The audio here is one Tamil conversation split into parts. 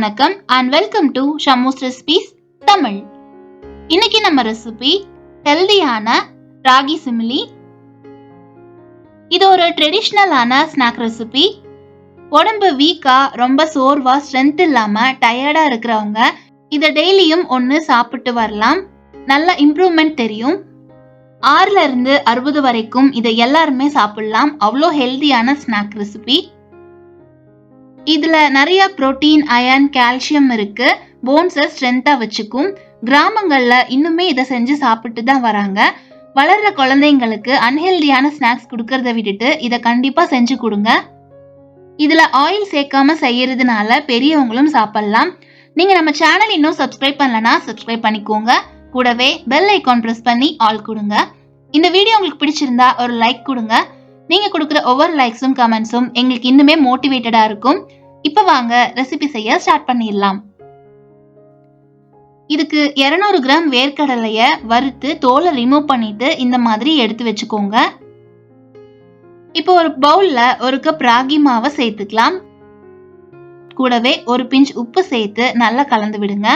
வணக்கம் and welcome to Shamu's recipes Tamil இன்னைக்கு நம்ம ரெசிபி ஹெல்தியான ராகி சிமிலி. இது ஒரு ட்ரெடிஷ்னலான ஸ்நாக் ரெசிபி உடம்பு வீக்கா ரொம்ப சோர்வா ஸ்ட்ரென்த் இல்லாம டயர்டா இருக்கிறவங்க இதை டெய்லியும் ஒன்று சாப்பிட்டு வரலாம். நல்ல இம்ப்ரூவ்மெண்ட் தெரியும். ஆறுல இருந்து அறுபது வரைக்கும் இதை எல்லாருமே சாப்பிடலாம். அவ்வளோ ஹெல்தியான ஸ்நாக் ரெசிபி இதுல நிறைய புரோட்டீன் அயன் கால்சியம் இருக்கு. போன்ஸை ஸ்ட்ரென்த்தா வச்சுக்கும். கிராமங்கள்ல இன்னுமே இதை செஞ்சு சாப்பிட்டு தான் வராங்க. வளர்ற குழந்தைங்களுக்கு அன்ஹெல்தியான ஸ்நாக்ஸ் கொடுக்கறத விட்டுட்டு இதை கண்டிப்பா செஞ்சு கொடுங்க. இதுல ஆயில் சேர்க்காம செய்யறதுனால பெரியவங்களும் சாப்பிடலாம். நீங்க நம்ம சேனல் இன்னும் சப்ஸ்கிரைப் பண்ணலனா சப்ஸ்கிரைப் பண்ணிக்கோங்க. கூடவே பெல் ஐக்கான் ப்ரெஸ் பண்ணி ஆல் கொடுங்க. இந்த வீடியோ உங்களுக்கு பிடிச்சிருந்தா ஒரு லைக் கொடுங்க. நீங்க கொடுக்குற ஒவ்வொரு லைக்ஸும் கமெண்ட்ஸும் எங்களுக்கு இன்னுமே மோட்டிவேட்டடா இருக்கும். இப்போ வாங்க ரெசிபி செய்ய ஸ்டார்ட் பண்ணிடலாம். இதுக்கு 200 கிராம் வேர்க்கடலைய வறுத்து தோலை ரிமூவ் பண்ணிட்டு இந்த மாதிரி எடுத்து வச்சுக்கோங்க. இப்போ ஒரு பவுல்ல ஒரு கப் ராகி மாவை சேர்த்துக்கலாம். கூடவே ஒரு பிஞ்ச் உப்பு சேர்த்து நல்லா கலந்து விடுங்க.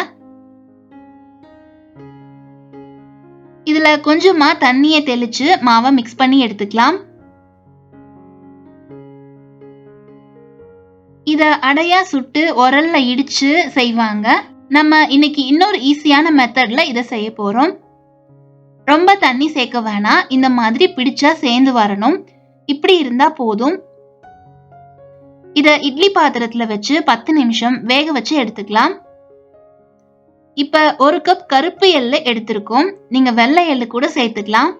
இதுல கொஞ்சமா தண்ணியை தெளிச்சு மாவை மிக்ஸ் பண்ணி எடுத்துக்கலாம். இத அடையா சுட்டு உரல்ல இடிச்சு செய்வாங்க. நம்ம இன்னைக்கு இன்னொரு ஈஸியான மெத்தட்ல இதை செய்ய போறோம். ரொம்ப தண்ணி சேர்க்க வேணாம். இந்த மாதிரி பிடிச்சா சேர்ந்து வரணும். இப்படி இருந்தா போதும். இத இட்லி பாத்திரத்துல வச்சு பத்து நிமிஷம் வேக வச்சு எடுத்துக்கலாம். இப்ப ஒரு கப் கருப்பு எள்ளு எடுத்திருக்கோம். நீங்க வெள்ளை எள்ளு கூட சேர்த்துக்கலாம்.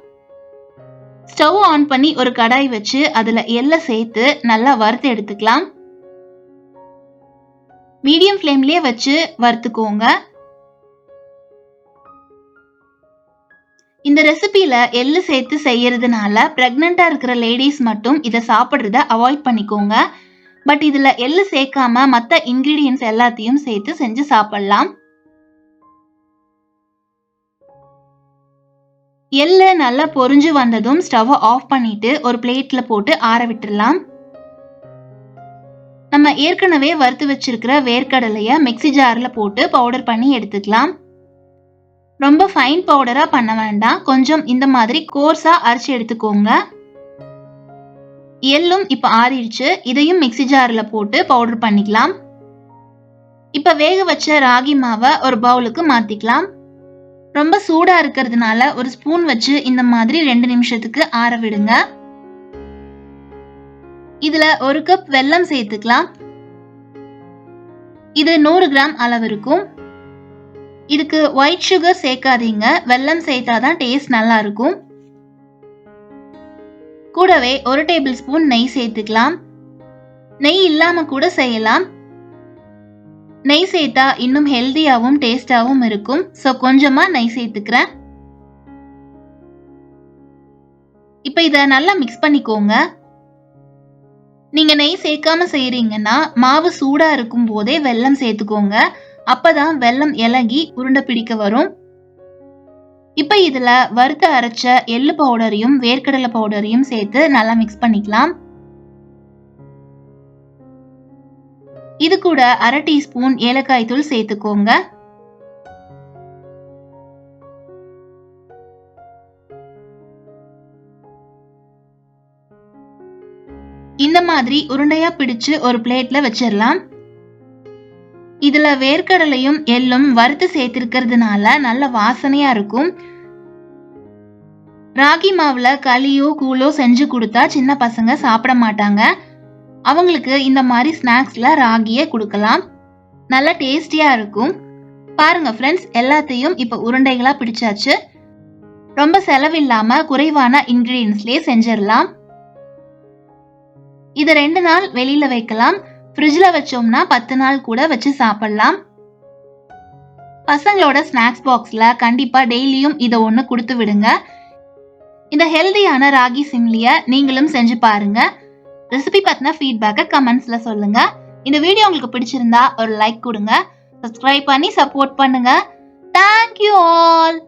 ஸ்டவ் ஆன் பண்ணி ஒரு கடாய் வச்சு அதுல எள்ளை சேர்த்து நல்லா வறுத்து எடுத்துக்கலாம். மீடியம் ஃப்ளேம்லயே வச்சு வறுத்துக்கோங்க. இந்த ரெசிபியில எள்ளு சேர்த்து செய்யறதுனால பிரெக்னண்டா இருக்கிற லேடிஸ் மட்டும் இதை சாப்பிட்றத அவாய்ட் பண்ணிக்கோங்க. பட் இதுல எள்ளு சேர்க்காம மற்ற இன்கிரீடியன்ஸ் எல்லாத்தையும் சேர்த்து செஞ்சு சாப்பிடலாம். எள்ளு நல்லா பொரிஞ்சு வந்ததும் ஸ்டவ்வை ஆஃப் பண்ணிட்டு ஒரு பிளேட்ல போட்டு ஆற விட்டுடலாம். நம்ம ஏற்கனவே வறுத்து வச்சிருக்கிற வேர்க்கடலையை மிக்ஸி ஜாரில் போட்டு பவுடர் பண்ணி எடுத்துக்கலாம். ரொம்ப ஃபைன் பவுடராக பண்ண வேண்டாம். கொஞ்சம் இந்த மாதிரி கோர்ஸாக அரைச்சு எடுத்துக்கோங்க. எள்ளும் இப்போ ஆறிடுச்சு. இதையும் மிக்ஸி ஜாரில் போட்டு பவுடர் பண்ணிக்கலாம். இப்போ வேக வச்ச ராகி மாவை ஒரு பவுலுக்கு மாற்றிக்கலாம் ரொம்ப சூடாக இருக்கிறதுனால ஒரு ஸ்பூன் வச்சு இந்த மாதிரி ரெண்டு நிமிஷத்துக்கு ஆற விடுங்க. இதுல ஒரு கப் வெல்லம் சேர்த்துக்கலாம். இது நூறு கிராம் அளவு இருக்கும். இதுக்கு ஒயிட் சுகர் சேர்க்காதீங்க. வெல்லம் சேர்த்தாதான் டேஸ்ட் நல்லா இருக்கும். கூடவே ஒரு டேபிள் ஸ்பூன் நெய் சேர்த்துக்கலாம். நெய் இல்லாம கூட செய்யலாம். நெய் சேர்த்தா இன்னும் ஹெல்தியாகவும் டேஸ்டாகவும் இருக்கும். ஸோ கொஞ்சமா நெய் சேர்த்துக்கிறேன். இப்போ இதை நல்லா மிக்ஸ் பண்ணிக்கோங்க. நீங்க நெய் சேர்க்காம செய்யறீங்கன்னா மாவு சூடா இருக்கும் போதே வெல்லம் சேர்த்துக்கோங்க. அப்பதான் வெல்லம் இலகி உருண்டை பிடிக்க வரும். இப்ப இதுல வறுத்த அரைச்ச எள்ளு பவுடரையும் வேர்க்கடலை பவுடரையும் சேர்த்து நல்லா மிக்ஸ் பண்ணிக்கலாம். இது கூட அரை டீஸ்பூன் ஏலக்காய் தூள் சேர்த்துக்கோங்க. இந்த மாதிரி உருண்டையா பிடிச்சு ஒரு பிளேட்ல வச்சிடலாம் இதுல வேர்க்கடலையும் எள்ளும் வறுத்து சேர்த்திருக்கிறதுனால நல்ல வாசனையா இருக்கும். ராகி மாவுல களியோ கூழோ செஞ்சு கொடுத்தா சின்ன பசங்க சாப்பிட மாட்டாங்க. அவங்களுக்கு இந்த மாதிரி ஸ்நாக்ஸ்ல ராகியை கொடுக்கலாம். நல்ல டேஸ்டியா இருக்கும். பாருங்க ஃப்ரெண்ட்ஸ் எல்லாத்தையும் இப்ப உருண்டைகளா பிடிச்சாச்சு. ரொம்ப செலவில்லாம குறைவான இன்கிரீடியன்ஸ்லயே செஞ்சிடலாம் இது ரெண்டு நாள் வெளியில வைக்கலாம். ஃப்ரிட்ஜில் வச்சோம்னா பத்து நாள் கூட வச்சு சாப்பிடலாம். பசங்களோட ஸ்நாக்ஸ் பாக்ஸில் கண்டிப்பாக டெய்லியும் இதை ஒன்று கொடுத்து விடுங்க. இந்த ஹெல்தியான ராகி சிம்லியை நீங்களும் செஞ்சு பாருங்க. ரெசிபி பற்றின ஃபீட்பேக்கை கமெண்ட்ஸில் சொல்லுங்க. இந்த வீடியோ உங்களுக்கு பிடிச்சிருந்தா ஒரு லைக் கொடுங்க. சப்ஸ்கிரைப் பண்ணி சப்போர்ட் பண்ணுங்க. Thank you all